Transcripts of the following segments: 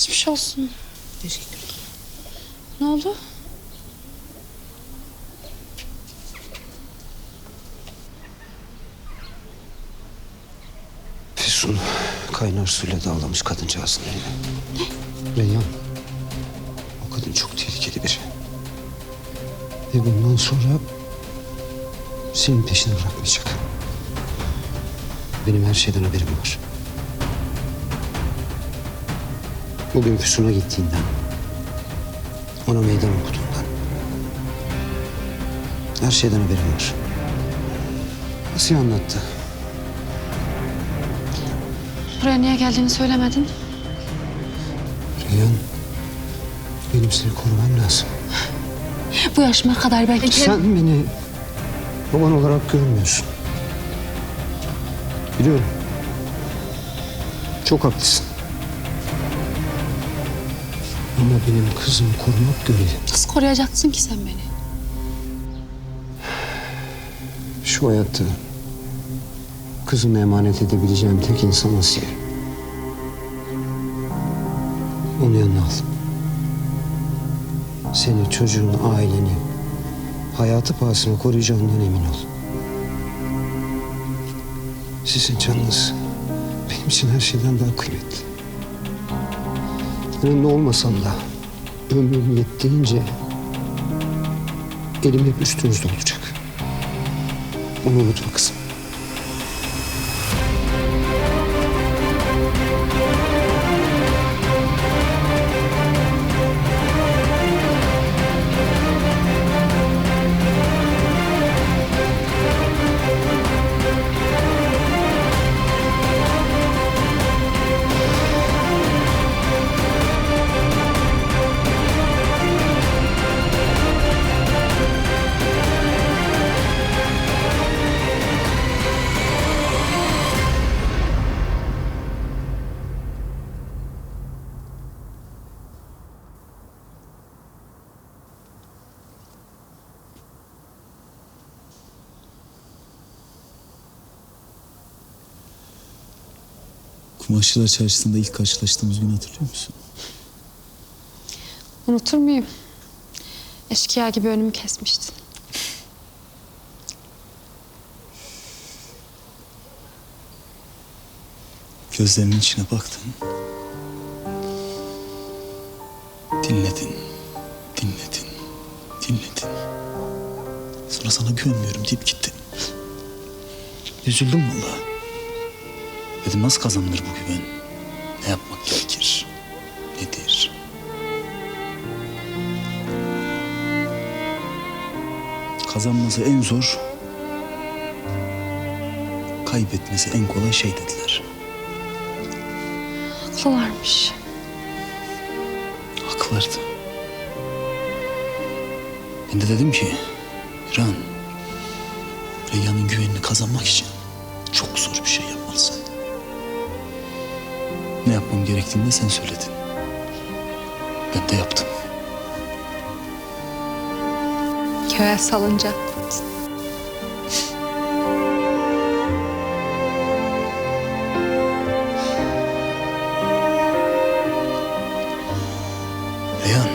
Geçmiş olsun. Teşekkür ederim. Ne oldu? Füsun kaynar suyla dağlamış kadıncağızın eline. Reyhan, o kadın çok tehlikeli biri. Ve bundan sonra senin peşini bırakmayacak. Benim her şeyden haberim var. Bugün Füsun'a gittiğinden, ona meydan okuduğundan. Her şeyden haberim var. Asiye anlattı. Buraya niye geldiğini söylemedin. Reyhan, benim seni korumam lazım. Bu yaşıma kadar belki... Sen beni baban olarak görmüyorsun. Biliyorum. Çok haklısın. Ama benim kızımı korumak görevim. Nasıl koruyacaksın ki sen beni? Şu hayatta kızımı emanet edebileceğim tek insan Asiye. Onu yanına al. Seni, çocuğunu, aileni hayatı pahasına koruyacağından emin ol. Sizin canınız benim için her şeyden daha kıymetli. Yanında olmasam da ömrüm yettiğince elim hep üstünüzde olacak. Bunu unutma kızım. Kumaşçılar Çarşısı'nda ilk karşılaştığımız günü hatırlıyor musun? Unutur muyum? Eşkıya gibi önümü kesmiştin. Gözlerinin içine baktın. Dinledin, dinledin, dinledin. Sonra sana güvenmiyorum deyip gittin. Üzüldüm vallahi. Dedim nasıl kazanılır bu güven? Ne yapmak gerekir? Nedir? Kazanması en zor, kaybetmesi en kolay şey dediler. Haklılarmış. Haklılardı. Ben de dedim ki, İran, Reyyan'ın güvenini kazanmak için çok zor bir şey yapmalısın. Ne yapmam gerektiğini de sen söyledin. Ben de yaptım. Köye salınca. Reyhan.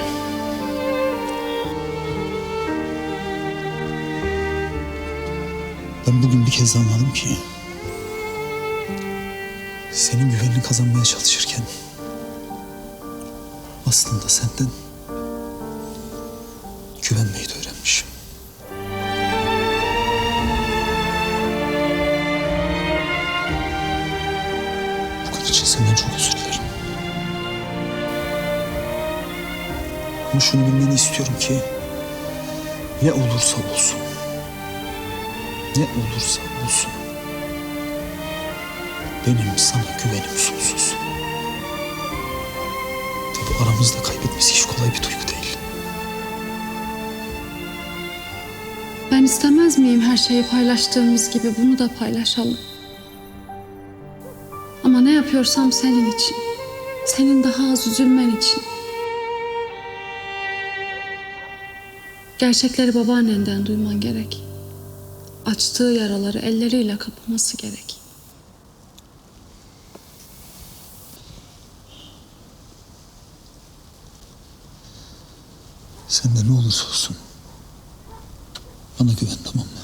Ben bugün bir kez anladım ki... ...senin güvenini kazanmaya çalışırken... ...aslında senden... ...güvenmeyi de öğrenmişim. Bugün için senden çok özür dilerim. Ama şunu bilmeni istiyorum ki ne olursa olsun ne olursa olsun benim sana güvenim sonsuz. Tabi aramızda kaybetmesi hiç kolay bir duygu değil. Ben istemez miyim her şeyi paylaştığımız gibi bunu da paylaşalım? Ama ne yapıyorsam senin için. Senin daha az üzülmen için. Gerçekleri babaannenden duyman gerek. Açtığı yaraları elleriyle kapaması gerek. Sen de ne olursa olsun bana güven tamam mı?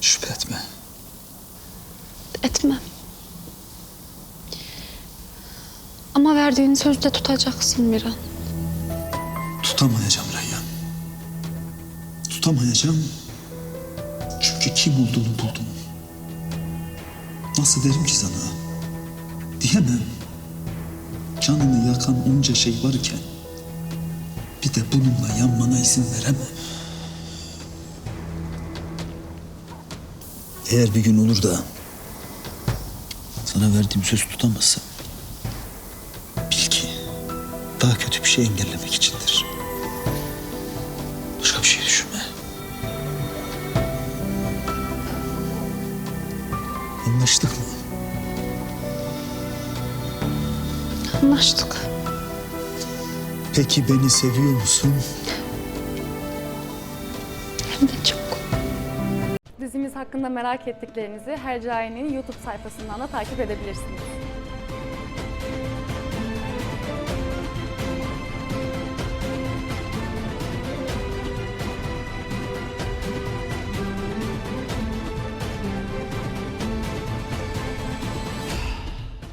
Şüphe etme. Etmem. Ama verdiğin sözde tutacaksın Miran. Tutamayacağım Reyyan. Tutamayacağım. Çünkü kim olduğunu buldum. Nasıl derim ki sana? Diyemem. Canını yakan onca şey varken bir de bununla yanmana izin veremem. Eğer bir gün olur da sana verdiğim söz tutamazsam bil ki daha kötü bir şey engellemek içindir. Başka bir şey düşünme. Anlaştık mı? Anlaştık. Peki beni seviyor musun? Hem de çok. Dizimiz hakkında merak ettiklerinizi Hercai'nin YouTube sayfasından da takip edebilirsiniz.